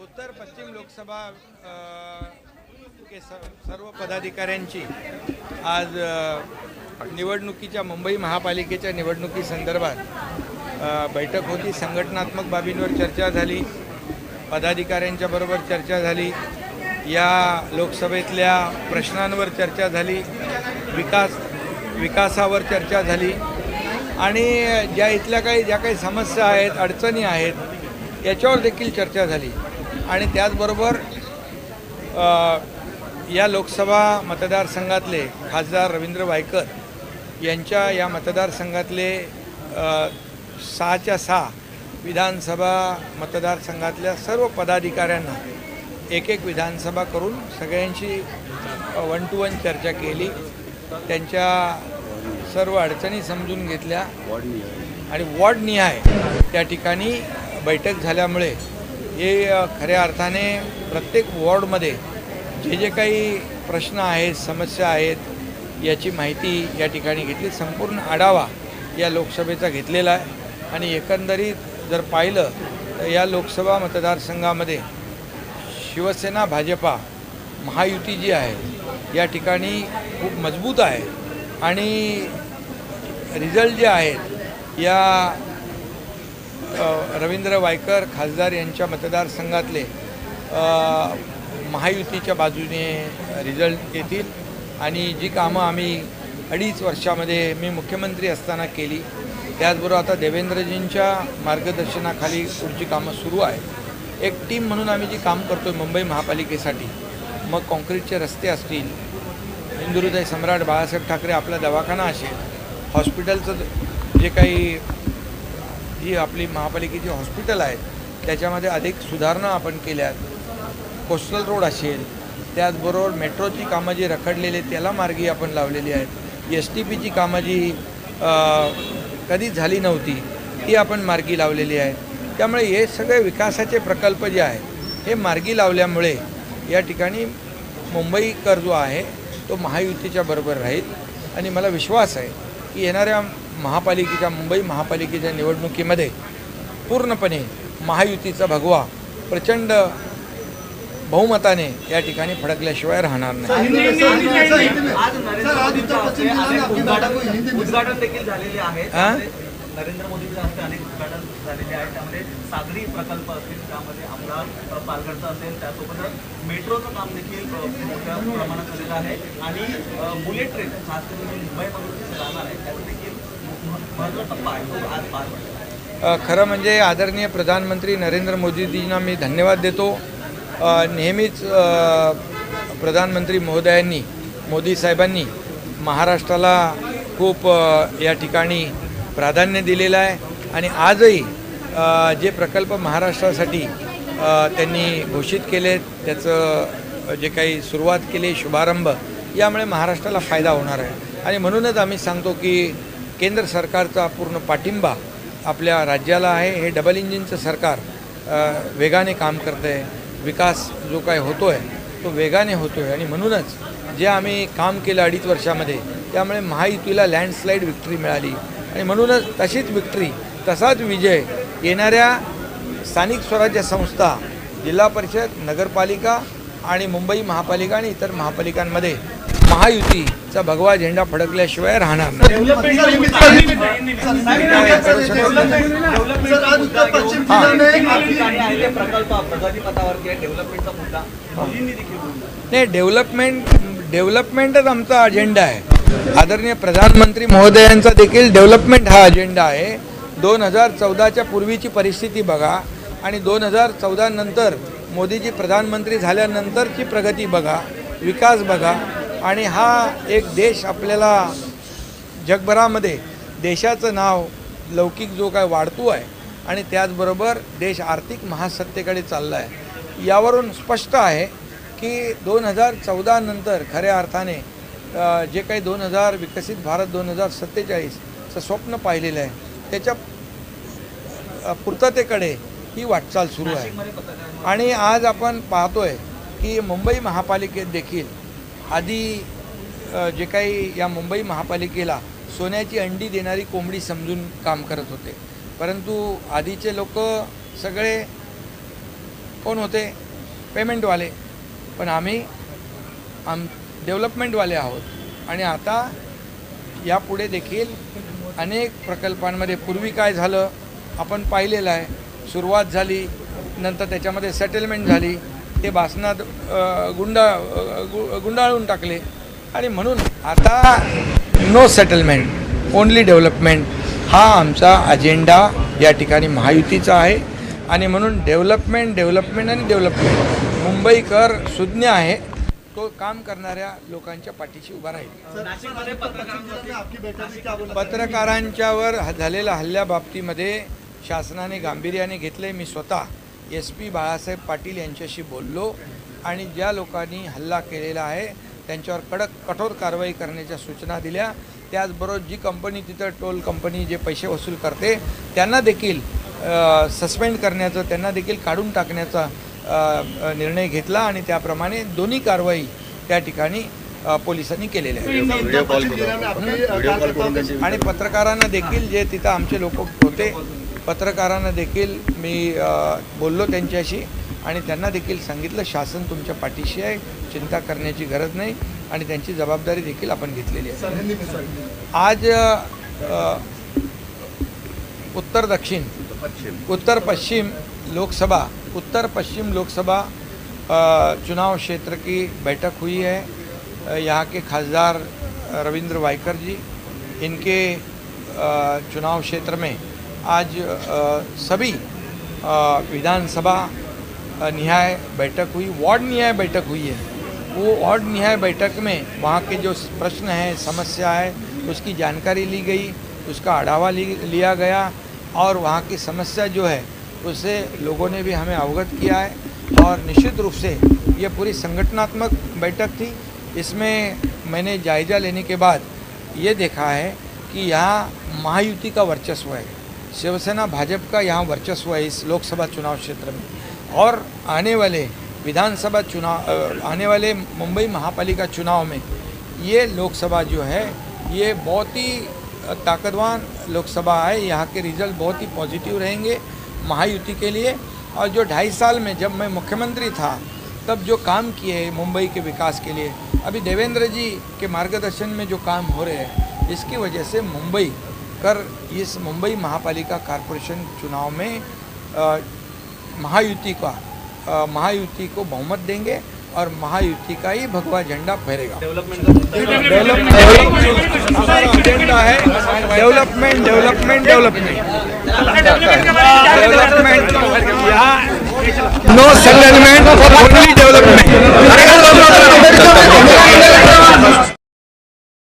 उत्तर पश्चिम लोकसभा के सर्व पदाधिकाऱ्यांची आज निवडणुकीच्या मुंबई महापालिकेच्या निवडणुकीसंदर्भात संदर्भात बैठक होती. संघटनात्मक बाबींवर चर्चा झाली. पदाधिकाऱ्यांच्या बरोबर चर्चा झाली. या लोकसभेतल्या प्रश्नांवर चर्चा झाली विकास विकासावर चर्चा झाली आणि ज्या इथल्या काही ज्या काही समस्या आहेत अडचणी आहेत याच्यावर देखील चर्चा झाली. आणि त्याचबरोबर या लोकसभा मतदारसंघातले खासदार रवींद्र वायकर यांच्या या मतदारसंघातले सहाच्या सहा विधानसभा मतदारसंघातल्या सर्व पदाधिकाऱ्यांना एक एक विधानसभा करून सगळ्यांशी वन टू वन चर्चा केली. त्यांच्या सर्व अडचणी समजून घेतल्या. आणि वॉर्डनिहाय त्या ठिकाणी बैठक झाल्यामुळे हे खऱ्या अर्थाने प्रत्येक वॉर्डमध्ये जे जे काही प्रश्न आहेत समस्या आहेत याची माहिती या ठिकाणी घेतली. संपूर्ण आढावा या लोकसभेचा घेतलेला आहे. आणि एकंदरीत जर पाहिलं तर या लोकसभा मतदारसंघामध्ये शिवसेना भाजपा महायुती जी आहे या ठिकाणी खूप मजबूत आहे. आणि रिझल्ट जे आहेत या रवींद्र वायकर खासदार यांच्या मतदारसंघातले महायुतीच्या बाजूने रिझल्ट येतील. आणि जी कामं आम्ही अडीच वर्षामध्ये मी मुख्यमंत्री असताना केली त्याचबरोबर आता देवेंद्रजींच्या मार्गदर्शनाखाली पुढची कामं सुरू आहेत. एक टीम म्हणून आम्ही जी काम करतो आहे मुंबई महापालिकेसाठी मग काँक्रीटचे रस्ते असतील हिंदुहृदय सम्राट बाळासाहेब ठाकरे आपला दवाखाना असेल हॉस्पिटलचं जे काही जी आपली महापालिकेची हॉस्पिटल आहेत त्याच्यामध्ये अधिक सुधारणा आपण केल्यात कोस्टल रोड असेल त्याचबरोबर मेट्रोची कामं जी रखडलेली त्याला मार्गी आपण लावलेली आहेत. एस टी पीची कामं जी कधीच झाली नव्हती ती आपण मार्गी लावलेली आहे त्यामुळे हे सगळे विकासाचे प्रकल्प जे आहेत हे मार्गी लावल्यामुळे या ठिकाणी मुंबईकर जो आहे तो महायुतीच्या बरोबर राहील. आणि मला विश्वास आहे की येणाऱ्या महापालिकेच्या मुंबई महापालिकेच्या निवडणुकीमध्ये पूर्णपणे महायुतीचा भगवा प्रचंड बहुमताने या ठिकाणी फडकल्याशिवाय राहणार नाही. उद्घाटन देखील झालेले हा? नरेंद्र मोदींच्या हस्ते अनेक उद्घाटन झालेले आहे त्यामध्ये सागरी प्रकल्प असतील त्यामध्ये आपला पालघरचा असेल त्यासोबतच मेट्रोचं काम देखील मोठ्या प्रमाणात झालेलं आहे. आणि बुलेट ट्रेन खास करून मुंबईमधून जी जाणार आहे त्याचं देखील महत्त्वाचा टप्पा आहे तो आज पार पडला. खरं म्हणजे आदरणीय प्रधानमंत्री नरेंद्र मोदीजींना मी धन्यवाद देतो. नेहमीच प्रधानमंत्री महोदयांनी मोदी साहेबांनी महाराष्ट्राला खूप या ठिकाणी प्राधान्य दिलेलं आहे. आणि आजही जे प्रकल्प महाराष्ट्रासाठी त्यांनी घोषित केले त्याचं जे काही सुरुवात केली शुभारंभ यामुळे महाराष्ट्राला फायदा होणार आहे. आणि म्हणूनच आम्ही सांगतो की केंद्र सरकारचा पूर्ण पाठिंबा आपल्या राज्याला आहे. हे डबल इंजिनचं सरकार वेगाने काम करतं आहे विकास जो काय होतो आहे तो वेगाने होतो आहे आणि म्हणूनच जे आम्ही काम केलं अडीच वर्षामध्ये त्यामुळे महायुतीला लँडस्लाईड विक्ट्री मिळाली. आणि म्हणूनच तशीच विक्ट्री तसाच विजय येणाऱ्या स्थानिक स्वराज्य संस्था जिल्हा परिषद नगरपालिका आणि मुंबई महापालिका आणि इतर महापालिकांमध्ये महायुतीचा भगवा झेंडा फडकल्याशिवाय राहणार नाही हाँ। डेव्हलपमेंट डेव्हलपमेंटच आमचा अजेंडा आहे. आदरणीय प्रधानमंत्री महोदयांचा देखील डेव्हलपमेंट हा अजेंडा आहे. दोन हजार चौदाच्या पूर्वीची परिस्थिती बघा आणि दोन हजार चौदा नंतर मोदीजी प्रधानमंत्री झाल्यानंतरची प्रगती बघा विकास बघा आणि हा एक देश आपल्याला जगभरामध्ये देशाचं नाव लौकिक जो काय वाढतो आहे आणि त्याचबरोबर देश आर्थिक महासत्तेकडे चालला आहे. यावरून स्पष्ट आहे की दोन हजार चौदानंतर खऱ्या अर्थाने जे काही दोन हजार विकसित भारत दोन हजार सत्तेचाळीसचं स्वप्न पाहिलेलं आहे त्याच्या पूर्ततेकडे ही वाटचाल सुरू आहे. आणि आज आपण पाहतोय की मुंबई महापालिकेत देखील आधी जे काही या मुंबई महापालिकेला सोन्याची अंडी देणारी कोंबडी समजून काम करत होते. परंतु आधीचे लोक सगळे कोण होते पेमेंटवाले पण आम्ही आम डेव्हलपमेंटवाले आहोत. आणि आता यापुढे देखील अनेक प्रकल्पांमध्ये पूर्वी काय झालं आपण पाहिलेलं आहे. सुरुवात झाली नंतर त्याच्यामध्ये सेटलमेंट झाली. ते बासनात गुंडा गु- गुंडाळून टाकले. आणि म्हणून आता नो सेटलमेंट ओनली डेव्हलपमेंट हा आमचा अजेंडा या ठिकाणी महायुतीचा आहे. आणि म्हणून डेव्हलपमेंट डेव्हलपमेंट आणि डेव्हलपमेंट मुंबईकर सुज्ञ आहे. तो काम करणाऱ्या लोकांच्या पाठीशी उभा राहील. पत्रकारांच्यावर झालेल्या हल्ल्याबाबतीमध्ये शासनाने गांभीर्याने घेतले मी स्वतः एस पी बाळासाहेब पाटील यांच्याशी बोललो आणि ज्या लोकांनी हल्ला केलेला आहे त्यांच्यावर कडक कठोर कारवाई करण्याच्या सूचना दिल्या. त्याचबरोबर जी कंपनी तिथं टोल कंपनी जे पैसे वसूल करते त्यांना देखील सस्पेंड करण्याचं त्यांना देखील काढून टाकण्याचा निर्णय घेतला आणि त्याप्रमाणे दोन्ही कारवाई त्या ठिकाणी पोलिसांनी केलेल्या आणि पत्रकारांना देखील जे तिथं आमचे लोक होते पत्रकारांना देखील मी बोललो त्यांच्याशी आणि त्यांना देखील सांगितलं शासन तुमच्या पाठीशी आहे चिंता करण्याची गरज नाही. आणि त्यांची जबाबदारी देखील आपण घेतलेली आहे. आज उत्तर दक्षिण उत्तर पश्चिम लोकसभा, उत्तर पश्चिम लोकसभा चुनाव क्षेत्र की बैठक हुई है। यहाँ के खासदार रविंद्र वाइकर जी, इनके चुनाव क्षेत्र में आज सभी विधानसभा निहाय बैठक हुई, वार्ड निहाय बैठक हुई है। वो वार्ड निहाय बैठक में वहाँ के जो प्रश्न हैं, समस्या है, उसकी जानकारी ली गई, उसका आढ़ावा लिया गया और वहाँ की समस्या जो है उससे लोगों ने भी हमें अवगत किया है और निश्चित रूप से ये पूरी संगठनात्मक बैठक थी। इसमें मैंने जायज़ा लेने के बाद ये देखा है कि यहाँ महायुति का वर्चस्व है। शिवसेना, भाजपा का यहाँ वर्चस्व है इस लोकसभा चुनाव क्षेत्र में। और आने वाले विधानसभा चुनाव आने वाले मुंबई महापालिका चुनाव में ये लोकसभा जो है, ये बहुत ही ताकतवान लोकसभा है। यहाँ के रिज़ल्ट बहुत ही पॉजिटिव रहेंगे। महायुति के लिए। और जो ढाई साल में जब मैं मुख्यमंत्री था तब जो काम किए मुंबई के विकास के लिए अभी देवेंद्र जी के मार्गदर्शन में जो काम हो रहे हैं इसकी वजह से मुंबई कर इस मुंबई महापालिका कॉरपोरेशन चुनाव में महायुति का महायुति को बहुमत देंगे और महायुति का ही भगवा झंडा फहरेगा। Development development development No settlement, only development.